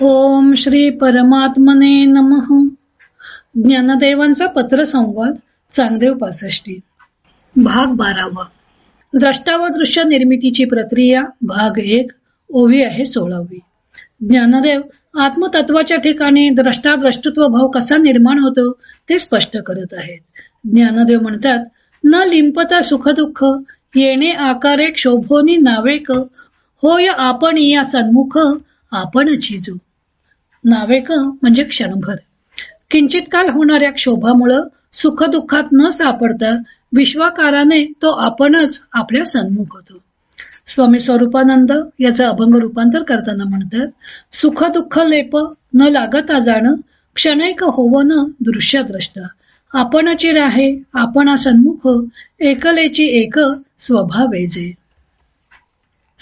ओम श्री परमात्मने नमः. ज्ञानदेवांचा पत्रसंवाद चांगदेव पासष्टी. भाग बारावा. द्रष्टा व दृश्य निर्मितीची प्रक्रिया भाग एक ओवी आहे सोळावी. ज्ञानदेव आत्मतत्वाच्या ठिकाणी द्रष्टा द्रष्टत्व भाव कसा निर्माण होतो ते स्पष्ट करत आहेत. ज्ञानदेव म्हणतात न लिंपता सुख दुःख येणे आकारे क्षोभोनी नावेक होय आपण या सन्मुख आपण चिजू नावेक म्हणजे क्षणभर. किंचित काल होणाऱ्या क्षोभामुळं सुखदुःखात न सापडता विश्वाकाराने तो आपणच आपल्या सन्मुख होतो. स्वामी स्वरूपानंद याचं अभंग रूपांतर करताना म्हणतात सुख दुःख लेप न लागता जाण क्षणैक होवन दृश्य द्रष्टा आपणाची राहे आपणा सन्मुख एकलेची एक स्वभावेजे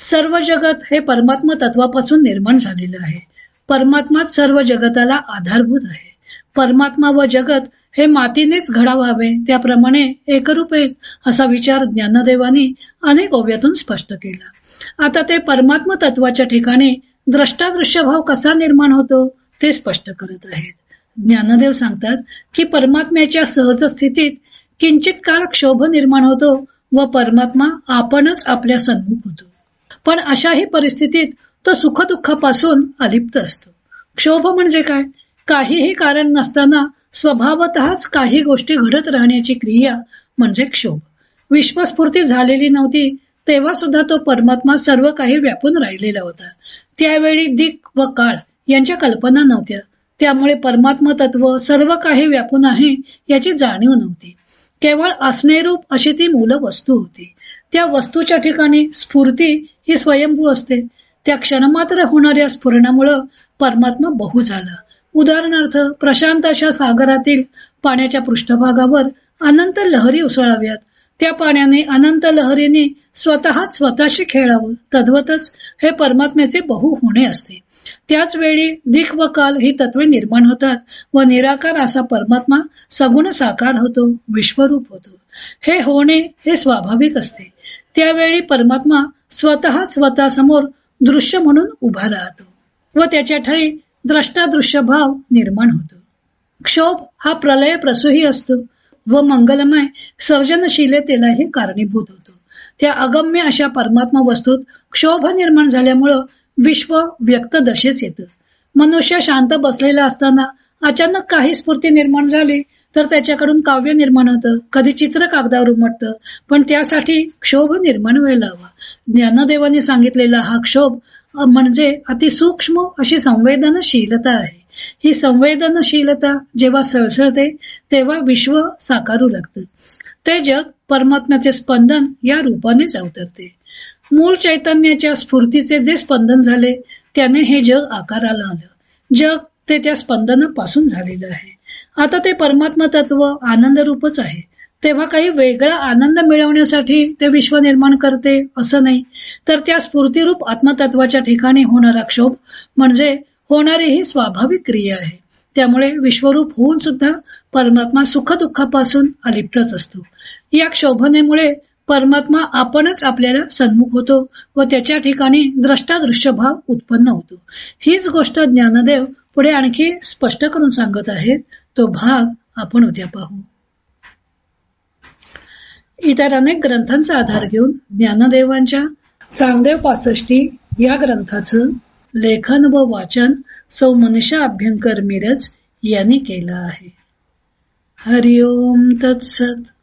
सर्व जगत हे परमात्मा तत्वापासून निर्माण झालेलं आहे. परमात्माच सर्व जगताला आधारभूत आहे. परमात्मा व जगत हे मातीनेच घडावावे त्याप्रमाणे एकरूप एक असा विचार ज्ञानदेवानी अनेक ओव्यातून स्पष्ट केला. आता ते परमात्मा तत्वाच्या ठिकाणी द्रष्टादृश्य भाव कसा निर्माण होतो ते स्पष्ट करत आहेत. ज्ञानदेव सांगतात की परमात्म्याच्या सहज स्थितीत किंचित काळ क्षोभ निर्माण होतो व परमात्मा आपणच आपल्या सन्मुख होतो. पण अशाही परिस्थितीत तो सुखदुःखापासून अलिप्त असतो. क्षोभ म्हणजे काय? काहीही कारण नसताना स्वभावतःच काही गोष्टी घडत राहण्याची क्रिया म्हणजे क्षोभ. विश्वस्फूर्ती झालेली नव्हती तेव्हा सुद्धा तो परमात्मा सर्व काही व्यापून राहिलेला होता. त्यावेळी दिक व काळ यांच्या कल्पना नव्हत्या. त्यामुळे परमात्मा तत्व सर्व काही व्यापून आहे याची जाणीव नव्हती. केवळ असणेरूप अशी ती मूल वस्तू होती. त्या वस्तूच्या ठिकाणी स्फूर्ती ही स्वयंभू असते. त्या क्षणमात्र होणाऱ्या स्फुरणामुळं परमात्मा बहु झाला. उदाहरणार्थ प्रशांत अशा सागरातील पाण्याच्या पृष्ठभागावर अनंत लहरी उसळाव्यात. त्या पाण्याने अनंत लहरीने स्वतःच स्वतःशी खेळावं. तद्वतच हे परमात्म्याचे बहु होणे असते. त्याच वेळी दिक व काल ही तत्वे निर्माण होतात व निराकार असा परमात्मा सगुण साकार होतो विश्वरूप होतो. हे होणे हे स्वाभाविक असते. त्यावेळी परमात्मा स्वतः स्वतः समोर दृश्य म्हणून उभा राहतो व त्याच्या ठाई द्रष्टादृश्य भाव निर्माण होतो. क्षोभ हा प्रलय प्रसूही असतो व मंगलमय सर्जनशीलतेलाही कारणीभूत होतो. त्या अगम्य अशा परमात्मा वस्तूत क्षोभ निर्माण झाल्यामुळं विश्व व्यक्त दशेस येतं. मनुष्य शांत बसलेला असताना अचानक काही स्फूर्ती निर्माण झाली तर त्याच्याकडून काव्य निर्माण होतं. कधी चित्र कागदावर उमटतं पण त्यासाठी क्षोभ निर्माण व्हायला हवा. ज्ञानदेवाने सांगितलेला हा क्षोभ म्हणजे अतिसूक्ष्म अशी संवेदनशीलता आहे. ही संवेदनशीलता जेव्हा सळसळते तेव्हा विश्व साकारू लागतं. ते जग परमात्म्याचे स्पंदन या रूपानेच अवतरते. मूळ चैतन्याच्या स्फूर्तीचे जे स्पंदन झाले त्याने हे जग आकाराला आलं. जग ते त्या स्पंदनापासून झालेलं आहे. आता ते परमात्मा तत्व आनंद रूपच आहे. तेव्हा काही वेगळा आनंद मिळवण्यासाठी ते विश्व निर्माण करते असं नाही तर त्या स्फूर्तीरूप आत्मतत्वाच्या ठिकाणी होणारा क्षोभ म्हणजे होणारी ही स्वाभाविक क्रिया आहे. त्यामुळे विश्वरूप होऊन सुद्धा परमात्मा सुखदुःखापासून अलिप्तच असतो. या क्षोभनेमुळे परमात्मा आपणच आपल्याला सन्मुख होतो व त्याच्या ठिकाणी द्रष्टादृश्य भाव उत्पन्न होतो. हीच गोष्ट ज्ञानदेव पुढे आणखी स्पष्ट करून सांगत आहेत. तो भाग आपण उद्या पाहू. इतर अनेक ग्रंथांचा आधार घेऊन ज्ञानदेवांच्या चांगदेव पासष्टी या ग्रंथाचं लेखन व वाचन सौ मनीषा अभ्यंकर मिरज यांनी केलं आहे. हरिओम तत्सत.